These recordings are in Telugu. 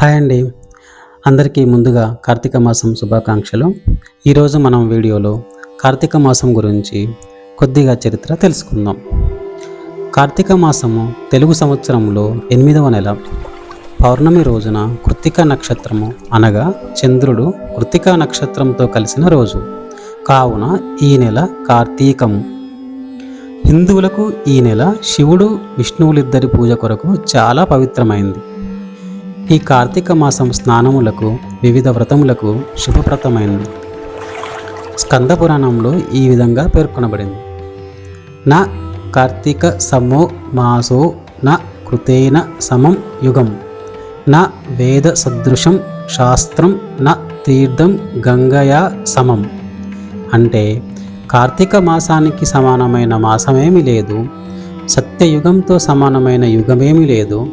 హాయ్ అండి. అందరికీ ముందుగా కార్తీక మాసం శుభాకాంక్షలు. ఈరోజు మనం వీడియోలో కార్తీక మాసం గురించి కొద్దిగా చరిత్ర తెలుసుకుందాం. కార్తీక మాసము తెలుగు సంవత్సరంలో ఎనిమిదవ నెల. పౌర్ణమి రోజున కృత్తిక నక్షత్రము అనగా చంద్రుడు కృత్తిక నక్షత్రంతో కలిసిన రోజు. కావున ఈ నెల కార్తీకము. హిందువులకు ఈ నెల శివుడు విష్ణువులిద్దరి పూజ కొరకు చాలా పవిత్రమైంది. ఈ కార్తీక మాసం స్నానములకు వివిధ వ్రతములకు శుభప్రదమైనది స్కంద పురాణంలో ఈ విధంగా పేర్కొనబడింది. నా కార్తీక సమో మాసో నా కృతేన సమం యుగం. నా వేద సదృశం శాస్త్రం నా తీర్థం గంగయా సమం. అంటే కార్తీక మాసానికి సమానమైన మాసమేమీ లేదు. సత్యయుగంతో సమానమైన యుగమేమీ లేదు.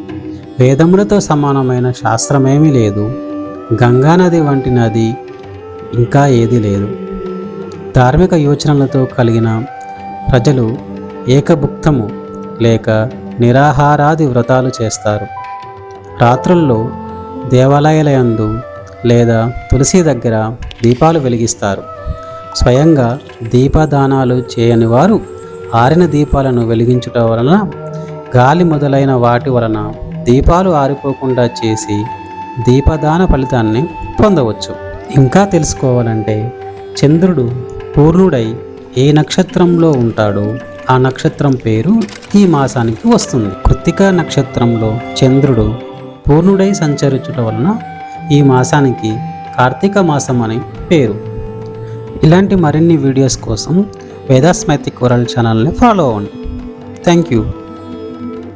వేదములతో సమానమైన శాస్త్రమేమీ లేదు. గంగానది వంటి నది ఇంకా ఏది లేదు. ధార్మిక యోచనలతో కలిగిన ప్రజలు ఏకభుక్తము లేక నిరాహారాది వ్రతాలు చేస్తారు. రాత్రుల్లో దేవాలయాలయందు లేదా తులసి దగ్గర దీపాలు వెలిగిస్తారు. స్వయంగా దీపదానాలు చేయని వారు ఆరిన దీపాలను వెలిగించుట వలన గాలి మొదలైన వాటి వలన దీపాలు ఆరిపోకుండా చేసి దీపదాన ఫలితాన్ని పొందవచ్చు. ఇంకా తెలుసుకోవాలంటే చంద్రుడు పూర్ణుడై ఏ నక్షత్రంలో ఉంటాడో ఆ నక్షత్రం పేరు ఈ మాసానికి వస్తుంది. కృత్తికా నక్షత్రంలో చంద్రుడు పూర్ణుడై సంచరించుట వలన ఈ మాసానికి కార్తీక మాసం అని పేరు. ఇలాంటి మరిన్ని వీడియోస్ కోసం వేదాస్మైతిక్ వరల్డ్ ఛానల్ని ఫాలో అవ్వండి. Thank you.